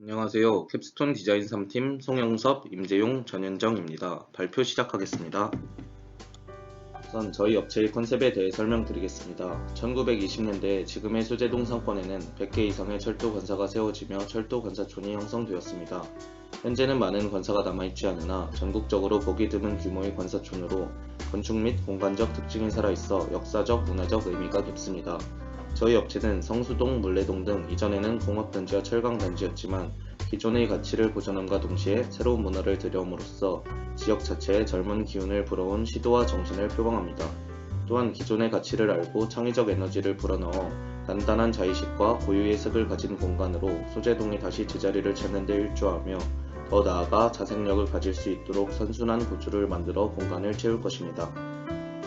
안녕하세요. 캡스톤 디자인 3팀 송영섭, 임재용, 전현정입니다. 발표 시작하겠습니다. 우선 저희 업체의 컨셉에 대해 설명드리겠습니다. 1920년대 지금의 소재동 상권에는 100개 이상의 철도 관사가 세워지며 철도 관사촌이 형성되었습니다. 현재는 많은 관사가 남아있지 않으나 전국적으로 보기 드문 규모의 관사촌으로 건축 및 공간적 특징이 살아있어 역사적, 문화적 의미가 깊습니다. 저희 업체는 성수동, 물레동 등 이전에는 공업단지와 철강단지였지만 기존의 가치를 보존함과 동시에 새로운 문화를 들여옴으로써 지역 자체의 젊은 기운을 불어온 시도와 정신을 표방합니다. 또한 기존의 가치를 알고 창의적 에너지를 불어넣어 단단한 자의식과 고유의 색을 가진 공간으로 소재동이 다시 제자리를 찾는 데 일조하며 더 나아가 자생력을 가질 수 있도록 선순환 구조를 만들어 공간을 채울 것입니다.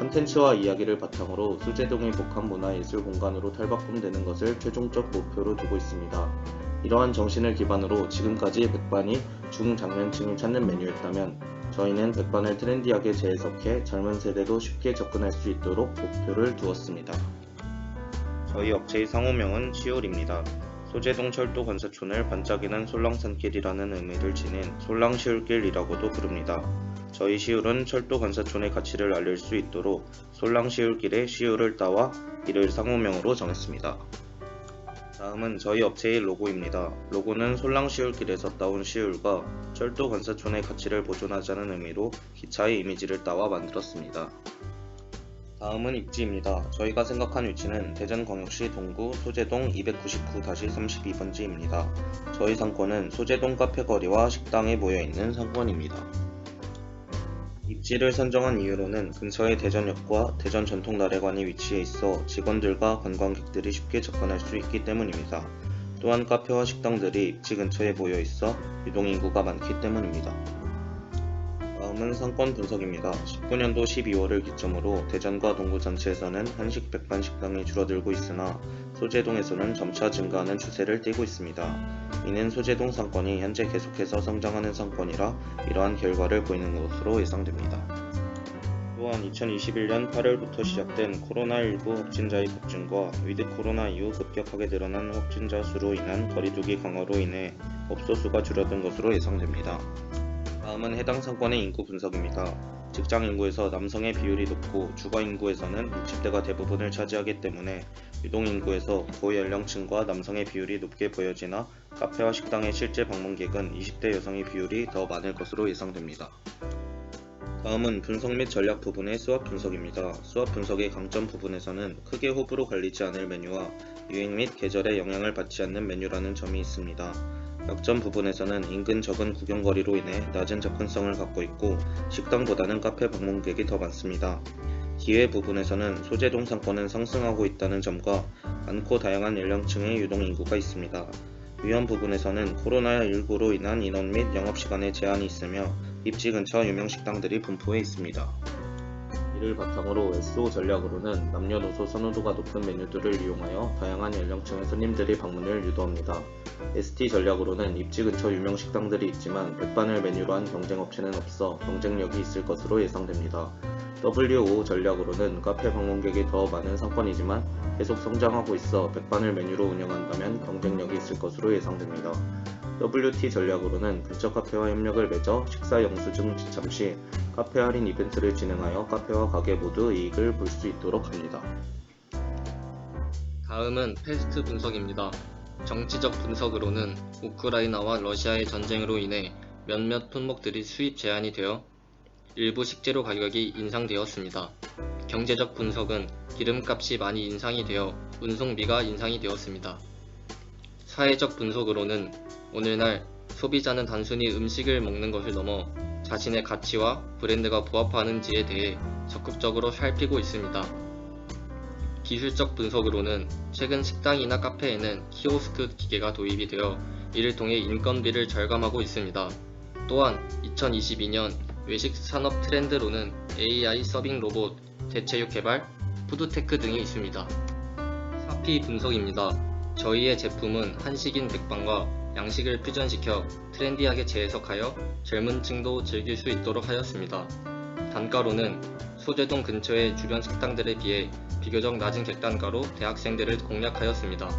컨텐츠와 이야기를 바탕으로 수제동의 복합 문화예술 공간으로 탈바꿈되는 것을 최종적 목표로 두고 있습니다. 이러한 정신을 기반으로 지금까지 백반이 중장년층이 찾는 메뉴였다면 저희는 백반을 트렌디하게 재해석해 젊은 세대도 쉽게 접근할 수 있도록 목표를 두었습니다. 저희 업체의 상호명은 시올입니다. 소재동 철도 관사촌을 반짝이는 솔랑산길이라는 의미를 지닌 솔랑시울길이라고도 부릅니다. 저희 시울은 철도 관사촌의 가치를 알릴 수 있도록 솔랑 시울길에 시울을 따와 이를 상호명으로 정했습니다. 다음은 저희 업체의 로고입니다. 로고는 솔랑 시울길에서 따온 시울과 철도 관사촌의 가치를 보존하자는 의미로 기차의 이미지를 따와 만들었습니다. 다음은 입지입니다. 저희가 생각한 위치는 대전광역시 동구 소재동 299-32번지입니다. 저희 상권은 소재동 카페거리와 식당에 모여있는 상권입니다. 입지를 선정한 이유로는 근처의 대전역과 대전 전통 나래관이 위치해 있어 직원들과 관광객들이 쉽게 접근할 수 있기 때문입니다. 또한 카페와 식당들이 입지 근처에 모여 있어 유동인구가 많기 때문입니다. 다음은 상권 분석입니다. 19년도 12월을 기점으로 대전과 동구 전체에서는 한식 백반 식당이 줄어들고 있으나 소재동에서는 점차 증가하는 추세를 띠고 있습니다. 이는 소재동 상권이 현재 계속해서 성장하는 상권이라 이러한 결과를 보이는 것으로 예상됩니다. 또한 2021년 8월부터 시작된 코로나19 확진자의 급증과 위드 코로나 이후 급격하게 늘어난 확진자 수로 인한 거리두기 강화로 인해 업소 수가 줄어든 것으로 예상됩니다. 다음은 해당 상권의 인구 분석입니다. 직장 인구에서 남성의 비율이 높고 주거 인구에서는 60대가 대부분을 차지하기 때문에 유동 인구에서 고연령층과 남성의 비율이 높게 보여지나 카페와 식당의 실제 방문객은 20대 여성의 비율이 더 많을 것으로 예상됩니다. 다음은 분석 및 전략 부분의 수업 분석입니다. 수업 분석의 강점 부분에서는 크게 호불호 갈리지 않을 메뉴와 유행 및 계절에 영향을 받지 않는 메뉴라는 점이 있습니다. 약점 부분에서는 인근 적은 구경거리로 인해 낮은 접근성을 갖고 있고 식당보다는 카페 방문객이 더 많습니다. 기회 부분에서는 소재동 상권은 상승하고 있다는 점과 많고 다양한 연령층의 유동 인구가 있습니다. 위험 부분에서는 코로나19로 인한 인원 및 영업시간에 제한이 있으며 입지 근처 유명 식당들이 분포해 있습니다. 이를 바탕으로 SO 전략으로는 남녀노소 선호도가 높은 메뉴들을 이용하여 다양한 연령층의 손님들이 방문을 유도합니다. ST 전략으로는 입지 근처 유명 식당들이 있지만 백반을 메뉴로 한 경쟁업체는 없어 경쟁력이 있을 것으로 예상됩니다. WO 전략으로는 카페 방문객이 더 많은 상권이지만 계속 성장하고 있어 백반을 메뉴로 운영한다면 경쟁력이 있을 것으로 예상됩니다. WT 전략으로는 근처 카페와 협력을 맺어 식사 영수증 지참 시 카페 할인 이벤트를 진행하여 카페와 가게 모두 이익을 볼 수 있도록 합니다. 다음은 패스트 분석입니다. 정치적 분석으로는 우크라이나와 러시아의 전쟁으로 인해 몇몇 품목들이 수입 제한이 되어 일부 식재료 가격이 인상되었습니다. 경제적 분석은 기름값이 많이 인상이 되어 운송비가 인상이 되었습니다. 사회적 분석으로는 오늘날 소비자는 단순히 음식을 먹는 것을 넘어 자신의 가치와 브랜드가 부합하는지에 대해 적극적으로 살피고 있습니다. 기술적 분석으로는 최근 식당이나 카페에는 키오스크 기계가 도입이 되어 이를 통해 인건비를 절감하고 있습니다. 또한 2022년 외식 산업 트렌드로는 AI 서빙 로봇, 대체육 개발, 푸드테크 등이 있습니다. 사피 분석입니다. 저희의 제품은 한식인 백반과 양식을 퓨전시켜 트렌디하게 재해석하여 젊은 층도 즐길 수 있도록 하였습니다. 단가로는 소재동 근처의 주변 식당들에 비해 비교적 낮은 객단가로 대학생들을 공략하였습니다.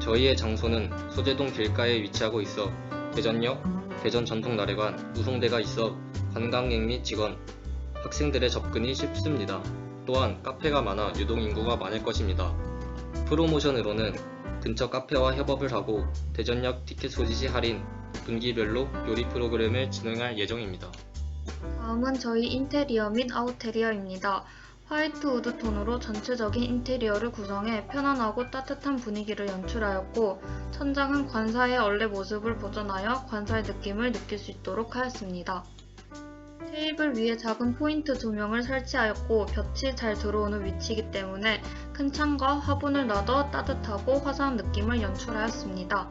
저희의 장소는 소재동 길가에 위치하고 있어 대전역, 대전 전통나래관, 우송대가 있어 관광객 및 직원, 학생들의 접근이 쉽습니다. 또한 카페가 많아 유동 인구가 많을 것입니다. 프로모션으로는 근처 카페와 협업을 하고 대전역 티켓 소지 시 할인, 분기별로 요리 프로그램을 진행할 예정입니다. 다음은 저희 인테리어 및 아웃테리어입니다. 화이트 우드 톤으로 전체적인 인테리어를 구성해 편안하고 따뜻한 분위기를 연출하였고, 천장은 관사의 원래 모습을 보존하여 관사의 느낌을 느낄 수 있도록 하였습니다. 테이블 위에 작은 포인트 조명을 설치하였고, 볕이 잘 들어오는 위치이기 때문에 큰 창과 화분을 놔둬 따뜻하고 화사한 느낌을 연출하였습니다.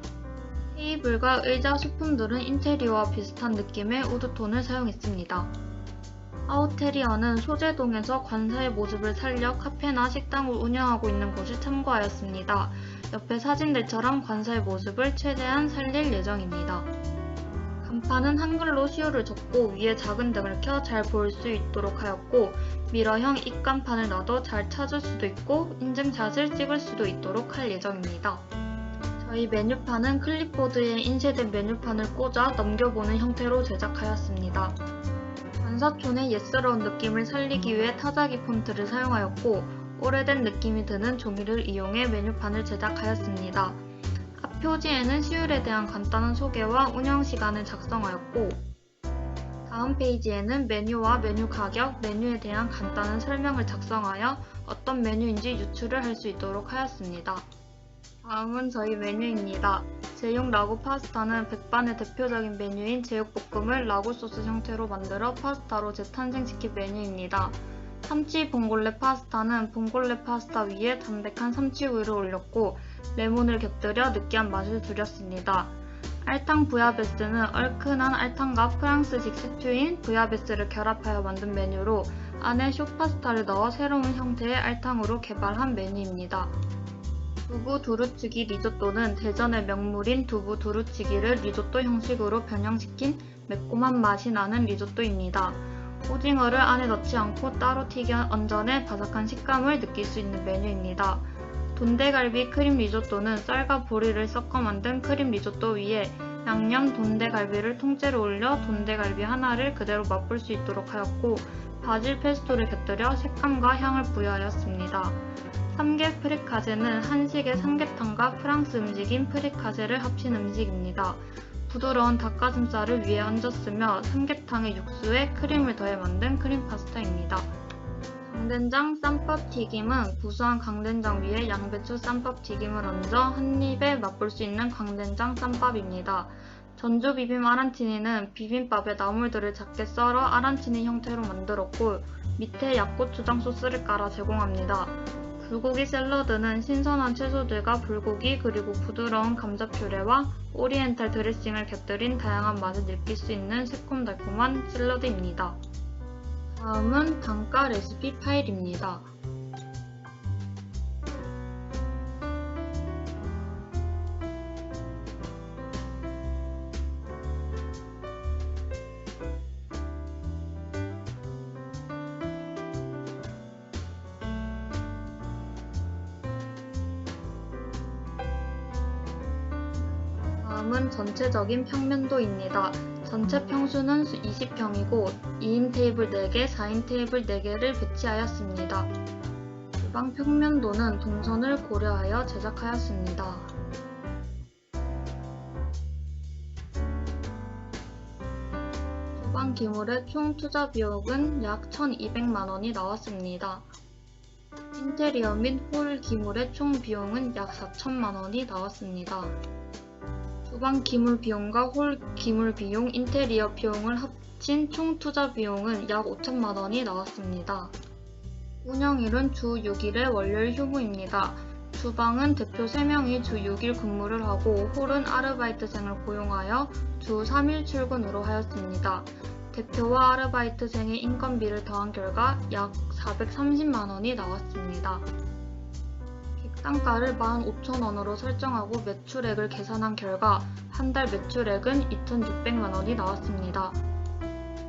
테이블과 의자 소품들은 인테리어와 비슷한 느낌의 우드톤을 사용했습니다. 아웃테리어는 소재동에서 관사의 모습을 살려 카페나 식당을 운영하고 있는 곳을 참고하였습니다. 옆에 사진들처럼 관사의 모습을 최대한 살릴 예정입니다. 간판은 한글로 시호를 적고 위에 작은 등을 켜잘 보일 수 있도록 하였고 미러형 입간판을 놔도 잘 찾을 수도 있고 인증샷을 찍을 수도 있도록 할 예정입니다. 저희 메뉴판은 클립보드에 인쇄된 메뉴판을 꽂아 넘겨보는 형태로 제작하였습니다. 관사촌의 옛스러운 느낌을 살리기 위해 타자기 폰트를 사용하였고 오래된 느낌이 드는 종이를 이용해 메뉴판을 제작하였습니다. 앞 표지에는 시율에 대한 간단한 소개와 운영 시간을 작성하였고 다음 페이지에는 메뉴와 메뉴 가격, 메뉴에 대한 간단한 설명을 작성하여 어떤 메뉴인지 유출을 할 수 있도록 하였습니다. 다음은 저희 메뉴입니다. 제육 라구 파스타는 백반의 대표적인 메뉴인 제육볶음을 라구 소스 형태로 만들어 파스타로 재탄생시킨 메뉴입니다. 참치 봉골레 파스타는 봉골레 파스타 위에 담백한 참치우유를 올렸고 레몬을 곁들여 느끼한 맛을 줄였습니다. 알탕 부야베스는 얼큰한 알탕과 프랑스식 스튜인 부야베스를 결합하여 만든 메뉴로 안에 쇼파스타를 넣어 새로운 형태의 알탕으로 개발한 메뉴입니다. 두부 두루치기 리조또는 대전의 명물인 두부 두루치기를 리조또 형식으로 변형시킨 매콤한 맛이 나는 리조또입니다. 오징어를 안에 넣지 않고 따로 튀겨 얹어내 바삭한 식감을 느낄 수 있는 메뉴입니다. 돈대갈비 크림 리조또는 쌀과 보리를 섞어 만든 크림 리조또 위에 양념 돈대갈비를 통째로 올려 돈대갈비 하나를 그대로 맛볼 수 있도록 하였고 바질 페스토를 곁들여 색감과 향을 부여하였습니다. 삼계 프리카제는 한식의 삼계탕과 프랑스 음식인 프리카제를 합친 음식입니다. 부드러운 닭가슴살을 위에 얹었으며 삼계탕의 육수에 크림을 더해 만든 크림 파스타입니다. 강된장 쌈밥 튀김은 구수한 강된장 위에 양배추 쌈밥 튀김을 얹어 한 입에 맛볼 수 있는 강된장 쌈밥입니다. 전주 비빔 아란치니는 비빔밥에 나물들을 작게 썰어 아란치니 형태로 만들었고 밑에 약고추장 소스를 깔아 제공합니다. 불고기 샐러드는 신선한 채소들과 불고기 그리고 부드러운 감자 퓨레와 오리엔탈 드레싱을 곁들인 다양한 맛을 느낄 수 있는 새콤달콤한 샐러드입니다. 다음은 단가 레시피 파일입니다. 다음은 전체적인 평면도입니다. 전체 평수는 20평이고 2인 테이블 4개, 4인 테이블 4개를 배치하였습니다. 주방 평면도는 동선을 고려하여 제작하였습니다. 주방 기물의 총 투자 비용은 약 1,200만원이 나왔습니다. 인테리어 및 홀 기물의 총 비용은 약 4천만원이 나왔습니다. 주방 기물 비용과 홀 기물 비용, 인테리어 비용을 합친 총 투자 비용은 약 5천만 원이 나왔습니다. 운영일은 주 6일의 월요일 휴무입니다. 주방은 대표 3명이 주 6일 근무를 하고 홀은 아르바이트생을 고용하여 주 3일 출근으로 하였습니다. 대표와 아르바이트생의 인건비를 더한 결과 약 430만 원이 나왔습니다. 객단가를 15,000원으로 설정하고 매출액을 계산한 결과 한 달 매출액은 2,600만 원이 나왔습니다.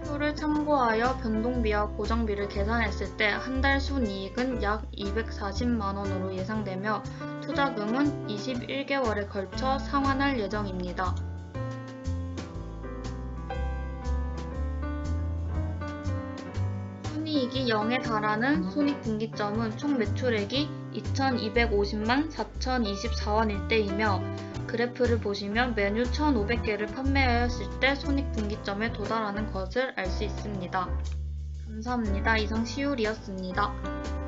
표를 참고하여 변동비와 고정비를 계산했을 때 한 달 순이익은 약 240만원으로 예상되며 투자금은 21개월에 걸쳐 상환할 예정입니다. 순이익이 0에 달하는 손익분기점은 총 매출액이 2,250만 4,024원일 때이며 그래프를 보시면 메뉴 1,500개를 판매하였을 때 손익분기점에 도달하는 것을 알 수 있습니다. 감사합니다. 이상 시율이었습니다.